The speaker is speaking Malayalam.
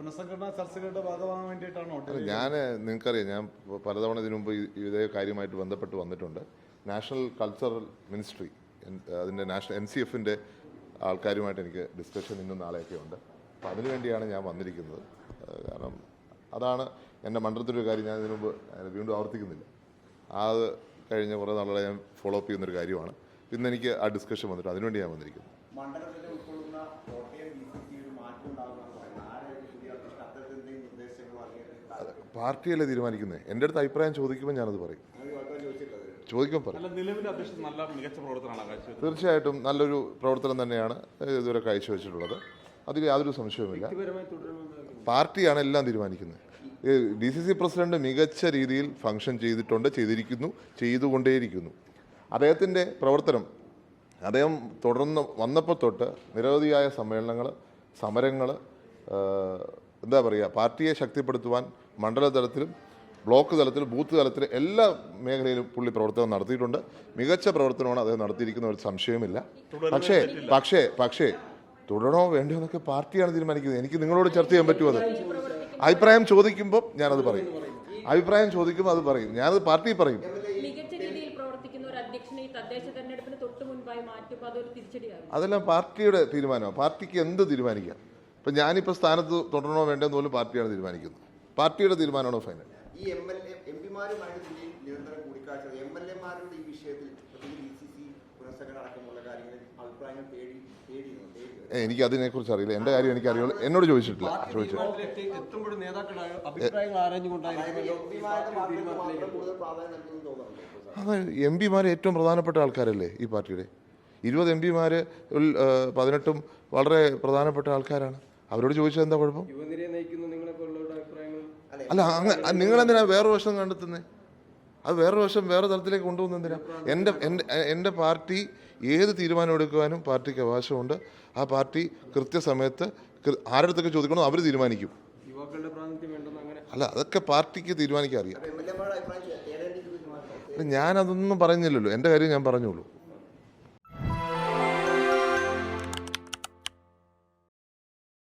പുനഃസംഘടനാ ചർച്ചകളുടെ ഭാഗമാകാൻ വേണ്ടിയിട്ടാണോ? അല്ല ഞാൻ നിങ്ങൾക്കറിയാം ഞാൻ പലതവണ ഇതിനു മുമ്പ് ഇതേ കാര്യമായിട്ട് ബന്ധപ്പെട്ട് വന്നിട്ടുണ്ട്. നാഷണൽ കൾച്ചറൽ മിനിസ്ട്രി അതിന്റെ നാഷണൽ എൻ സി എഫിന്റെ ആൾക്കാരുമായിട്ട് എനിക്ക് ഡിസ്കഷൻ ഇന്നും നാളെയൊക്കെ ഉണ്ട്. അപ്പോൾ അതിനുവേണ്ടിയാണ് ഞാൻ വന്നിരിക്കുന്നത്. കാരണം അതാണ് എന്റെ മണ്ഡലത്തിലൊരു കാര്യം ഞാൻ ഇതിനു മുമ്പ് വീണ്ടും ആവർത്തിക്കുന്നില്ല. അത് കഴിഞ്ഞ കുറേ നാളുകളെ ഞാൻ ഫോളോ അപ്പ് ചെയ്യുന്നൊരു കാര്യമാണ്. ഇന്ന് എനിക്ക് ആ ഡിസ്കഷൻ വന്നിട്ട് അതിനുവേണ്ടി ഞാൻ വന്നിരിക്കുന്നത് മണ്ഡലത്തിൽ ഉൾക്കൊള്ളുന്ന കോട്ടയം ബി സി സി ഒരു മാറ്റം ഉണ്ടാകുമെന്നാണ് പാർട്ടിയല്ലേ തീരുമാനിക്കുന്നത് എന്റെ അടുത്ത് അഭിപ്രായം ചോദിക്കുമ്പോൾ ഞാനത് പറയും. ചോദിക്കുമ്പോൾ പറയും. തീർച്ചയായിട്ടും നല്ലൊരു പ്രവർത്തനം തന്നെയാണ് ഇതുവരെ കാഴ്ചവെച്ചിട്ടുള്ളത് അതിൽ യാതൊരു സംശയവുമില്ല. പാർട്ടിയാണ് എല്ലാം തീരുമാനിക്കുന്നത്. ഡി സി സി പ്രസിഡന്റ് മികച്ച രീതിയിൽ ഫംഗ്ഷൻ ചെയ്തിട്ടുണ്ട് ചെയ്തിരിക്കുന്നു ചെയ്തുകൊണ്ടേയിരിക്കുന്നു. അദ്ദേഹത്തിന്റെ പ്രവർത്തനം അദ്ദേഹം തുടർന്ന് വന്നപ്പോൾ തൊട്ട് നിരവധിയായ സമ്മേളനങ്ങൾ സമരങ്ങൾ എന്താ പറയുക പാർട്ടിയെ ശക്തിപ്പെടുത്തുവാൻ മണ്ഡലതലത്തിലും ബ്ലോക്ക് തലത്തിലും ബൂത്ത് തലത്തിലും എല്ലാ മേഖലയിലും പുള്ളി പ്രവർത്തനം നടത്തിയിട്ടുണ്ട്. മികച്ച പ്രവർത്തനമാണ് അദ്ദേഹം നടത്തിയിരിക്കുന്ന ഒരു സംശയവുമില്ല. പക്ഷേ പക്ഷേ പക്ഷേ തുടരണോ വേണ്ടോ എന്നൊക്കെ പാർട്ടിയാണ് തീരുമാനിക്കുന്നത്. എനിക്ക് നിങ്ങളോട് ചർച്ച ചെയ്യാൻ പറ്റുമോ അത്? അഭിപ്രായം ചോദിക്കുമ്പോൾ ഞാനത് പറയും. അഭിപ്രായം ചോദിക്കുമ്പോൾ അത് പറയും. ഞാനത് പാർട്ടി പറയും. മികച്ച രീതിയിൽ പ്രവർത്തിക്കുന്ന ഒരു അധ്യക്ഷനെ ഈ തദ്ദേശ തെരഞ്ഞെടുപ്പിന് തൊട്ട് മുൻപായി മാറ്റുമ്പോൾ അതൊരു തിരിച്ചടിയാകും. അതെല്ലാം പാർട്ടിയുടെ തീരുമാനമാണ്. പാർട്ടിക്ക് എന്ത് തീരുമാനിക്കാം? ഇപ്പം ഞാനിപ്പോൾ സ്ഥാനത്ത് തുടരണോ വേണ്ടെന്ന് പോലും പാർട്ടിയാണ് തീരുമാനിക്കുന്നത്. പാർട്ടിയുടെ തീരുമാനമാണോ ഫൈനൽ ഈ എം എൽ എ എം പിമാരുമായിട്ട് ദില്ലിയിൽ നിരന്തരം കൂടിക്കാഴ്ച എം എൽ എമാരുടെ ഈ വിഷയത്തിൽ പ്രത്യേകിച്ച് ഡി സി സി പുനഃസംഘടന അടക്കമുള്ള കാര്യങ്ങളിൽ അഭിപ്രായങ്ങൾ തേടി തേടിയിരുന്നു എനിക്ക് അതിനെക്കുറിച്ച് അറിയില്ല. എന്റെ കാര്യം എനിക്ക് അറിയുള്ളൂ. എന്നോട് ചോദിച്ചിട്ടില്ല. ചോദിച്ചു. എത്തുമ്പോഴും അഭിപ്രായങ്ങൾ ആരാഞ്ഞുകൊണ്ടായിരിക്കുമല്ലോ. അത് എം പിമാർ ഏറ്റവും പ്രധാനപ്പെട്ട ആൾക്കാരല്ലേ ഈ പാർട്ടിയുടെ? ഇരുപത് എം പിമാർ പതിനെട്ടും വളരെ പ്രധാനപ്പെട്ട ആൾക്കാരാണ്. അവരോട് ചോദിച്ചാൽ എന്താ കുഴപ്പം? യുവനിരയെ നയിക്കുന്ന നിങ്ങളെ അഭിപ്രായങ്ങൾ? അല്ല അങ്ങനെ നിങ്ങളെന്തിനാ വേറൊരു വശം കണ്ടെത്തുന്നത് അത് വേറൊരു വശം വേറെ തലത്തിലേക്ക് കൊണ്ടുപോകുന്ന എന്തിനാ? എന്റെ എന്റെ എന്റെ പാർട്ടി ഏത് തീരുമാനം എടുക്കുവാനും പാർട്ടിക്ക് അവകാശമുണ്ട്. ആ പാർട്ടി കൃത്യസമയത്ത് ആരടുത്തൊക്കെ ചോദിക്കണോ അവർ തീരുമാനിക്കും. അല്ല അതൊക്കെ പാർട്ടിക്ക് തീരുമാനിക്കാൻ അറിയാം. ഞാനതൊന്നും പറയുന്നില്ലല്ലോ എന്റെ കാര്യം ഞാൻ പറഞ്ഞോളൂ